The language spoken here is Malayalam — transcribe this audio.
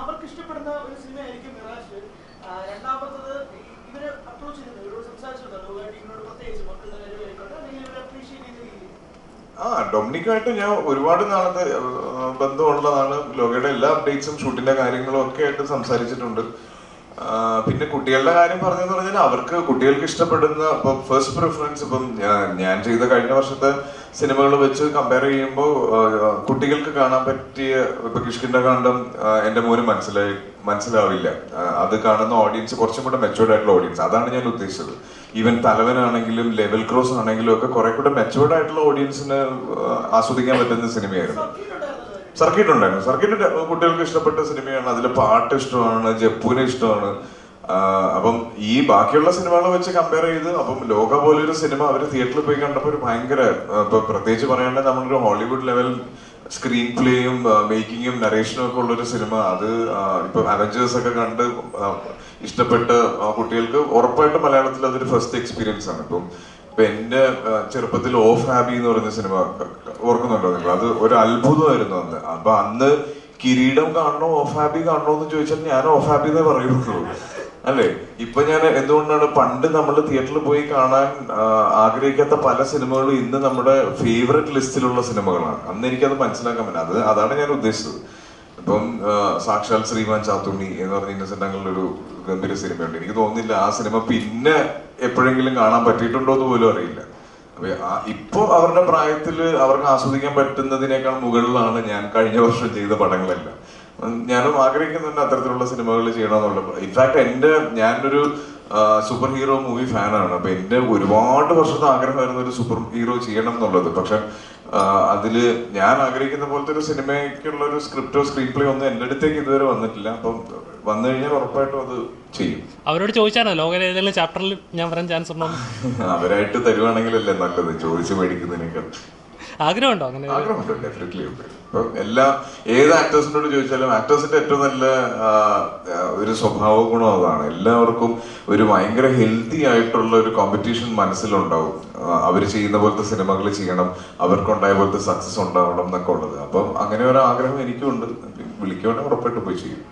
അവർക്ക് ഇഷ്ടപ്പെടുന്ന ഒരു സിനിമയായിരിക്കും മിറാജ്. രണ്ടാമത്തത് ഇവരെ അപ്രോച്ച് ചെയ്യുന്നത് ഇവരോട് സംസാരിച്ചിട്ടുണ്ടല്ലോ ഇവരോട് പ്രത്യേകിച്ച് മക്കളുടെ കാര്യമായിക്കോട്ടെ അല്ലെങ്കിൽ ഇവരെ അപ്രീഷിയേറ്റ് ചെയ്ത ആ ഡൊമിനിക്കായിട്ട് ഞാൻ ഒരുപാട് നാളത്തെ ബന്ധമുള്ളതാണ് ലോകയുടെ എല്ലാ അപ്ഡേറ്റ്സും ഷൂട്ടിന്റെ കാര്യങ്ങളും ഒക്കെ ആയിട്ട് സംസാരിച്ചിട്ടുണ്ട്. പിന്നെ കുട്ടികളുടെ കാര്യം പറഞ്ഞെന്ന് പറഞ്ഞാൽ അവർക്ക് കുട്ടികൾക്ക് ഇഷ്ടപ്പെടുന്ന ഇപ്പം ഫസ്റ്റ് പ്രിഫറൻസ് ഇപ്പം ഞാൻ- ചെയ്ത കഴിഞ്ഞ വർഷത്തെ സിനിമകൾ വെച്ച് കമ്പയർ ചെയ്യുമ്പോൾ കുട്ടികൾക്ക് കാണാൻ പറ്റിയ ഇപ്പൊ കിഷ്കിന്റെ കാണ്ടം എന്റെ മോന് മനസ്സിലായി മനസ്സിലാവില്ല. അത് കാണുന്ന ഓഡിയൻസ് കുറച്ചും കൂടെ മെച്ചുവേർഡ് ആയിട്ടുള്ള ഓഡിയൻസ് അതാണ് ഞാൻ ഉദ്ദേശിച്ചത്. ഈവൻ തലവനാണെങ്കിലും ലെവൽ ക്രോസ് ആണെങ്കിലും ഒക്കെ കുറെ കൂടെ മെച്ചുവേർഡ് ആയിട്ടുള്ള ഓഡിയൻസിന് ആസ്വദിക്കാൻ പറ്റുന്ന സിനിമയായിരുന്നു. സർക്കിട്ട് ഉണ്ടായിരുന്നു സർക്കിട്ട് കുട്ടികൾക്ക് ഇഷ്ടപ്പെട്ട സിനിമയാണ്. അതിൽ പാട്ട് ഇഷ്ടമാണ് ജപ്പുവിനെ ഇഷ്ടമാണ്. അപ്പം ഈ ബാക്കിയുള്ള സിനിമകളെ വെച്ച് കമ്പയർ ചെയ്ത് അപ്പം ലോക പോലെ ഒരു സിനിമ അവർ തിയേറ്ററിൽ പോയി കണ്ടപ്പോൾ ഒരു ഭയങ്കര ഇപ്പൊ പ്രത്യേകിച്ച് പറയേണ്ട നമ്മളൊരു ഹോളിവുഡ് ലെവൽ സ്ക്രീൻ പ്ലേയും മേക്കിങ്ങും നറേഷനും ഒക്കെ ഉള്ളൊരു സിനിമ. അത് ഇപ്പൊ അവഞ്ചേഴ്സ് ഒക്കെ കണ്ട് ഇഷ്ടപ്പെട്ട് കുട്ടികൾക്ക് ഉറപ്പായിട്ടും മലയാളത്തിൽ അതൊരു ഫസ്റ്റ് എക്സ്പീരിയൻസ് ആണ്. ഇപ്പം ഇപ്പൊ എന്റെ ചെറുപ്പത്തിൽ ഓഫ് ഹാബി എന്ന് പറയുന്ന സിനിമ ഓർക്കുന്നുണ്ടോ നിങ്ങൾ? അത് ഒരു അത്ഭുതമായിരുന്നു അന്ന്. അപ്പൊ അന്ന് കിരീടം കാണണോ ഓഫ് ഹാബി കാണണോ എന്ന് ചോദിച്ചാൽ ഞാൻ ഓഫ് ഹാബി എന്നേ പറയുള്ളൂ. അല്ലേ? ഇപ്പൊ ഞാൻ എന്തുകൊണ്ടാണ് പണ്ട് നമ്മൾ തിയേറ്ററിൽ പോയി കാണാൻ ആഗ്രഹിക്കാത്ത പല സിനിമകളും ഇന്ന് നമ്മുടെ ഫേവററ്റ് ലിസ്റ്റിലുള്ള സിനിമകളാണ്. അന്ന് എനിക്കത് മനസ്സിലാക്കാൻ പറ്റില്ല. അത് അതാണ് ഞാൻ ഉദ്ദേശിച്ചത്. ഇപ്പം സാക്ഷാൽ ശ്രീമാൻ ചാത്തുണ്ണി എന്ന് പറഞ്ഞ ഇന്നസെന്റ് അങ്ങളുടെ ഒരു ഗംഭീര സിനിമയുണ്ട്. എനിക്ക് തോന്നുന്നില്ല ആ സിനിമ പിന്നെ എപ്പോഴെങ്കിലും കാണാൻ പറ്റിയിട്ടുണ്ടോ എന്ന് പോലും അറിയില്ല. ഇപ്പോ അവരുടെ പ്രായത്തിൽ അവർക്ക് ആസ്വദിക്കാൻ പറ്റുന്നതിനേക്കാൾ മുകളിലാണ് ഞാൻ കഴിഞ്ഞ വർഷം ചെയ്ത പടങ്ങളെല്ലാം. ഞാനും ആഗ്രഹിക്കുന്നുണ്ട് അത്തരത്തിലുള്ള സിനിമകൾ ചെയ്യണമെന്നുള്ള. ഇൻഫാക്ട് എന്റെ ഞാനൊരു സൂപ്പർ ഹീറോ മൂവി ഫാനാണ് അപ്പൊ എന്റെ ഒരുപാട് വർഷത്തെ ആഗ്രഹമായിരുന്നു ഒരു സൂപ്പർ ഹീറോ ചെയ്യണം എന്നുള്ളത്. പക്ഷെ അതിൽ ഞാൻ ആഗ്രഹിക്കുന്ന പോലത്തെ ഒരു സിനിമയ്ക്കുള്ള ഒരു സ്ക്രിപ്റ്റോ സ്ക്രീൻ പ്ലേ ഒന്നും എന്റെ അടുത്തേക്ക് ഇതുവരെ വന്നിട്ടില്ല. അപ്പം വന്നു കഴിഞ്ഞാൽ ഉറപ്പായിട്ടും അത് ചെയ്യും. അവരോട് ചോദിച്ചാണോ? ലോകയിലെ ഏതെങ്കിലും ചാപ്റ്ററിൽ ഞാൻ വരാൻ ചാൻസ് ഉണ്ടോ അവരായിട്ട് അവരായിട്ട് തരുവാണെങ്കിലല്ലേ നല്ലത്. ചോദിച്ചു മേടിക്കുന്നതിനേക്കാൾ. ആഗ്രഹമുണ്ടോ അങ്ങനെ? ആഗ്രഹമുണ്ട് ഡെഫിനറ്റ്ലി ഉണ്ട്. എല്ലാ ഏത് ആക്ടേഴ്സിനോട് ചോദിച്ചാലും ആക്ടേഴ്സിന്റെ ഏറ്റവും നല്ല ഒരു സ്വഭാവ ഗുണം അതാണ്. എല്ലാവർക്കും ഒരു ഭയങ്കര ഹെൽത്തി ആയിട്ടുള്ള ഒരു കോമ്പറ്റീഷൻ മനസ്സിലുണ്ടാവും. അവർ ചെയ്യുന്ന പോലത്തെ സിനിമകൾ ചെയ്യണം അവർക്കുണ്ടായ പോലത്തെ സക്സസ് ഉണ്ടാവണം എന്നൊക്കെ ഉള്ളത്. അപ്പം അങ്ങനെ ഒരു ആഗ്രഹം എനിക്കും ഉണ്ട് വിളിക്കുവാണെങ്കിൽ ഉറപ്പായിട്ട് പോയി ചെയ്യും.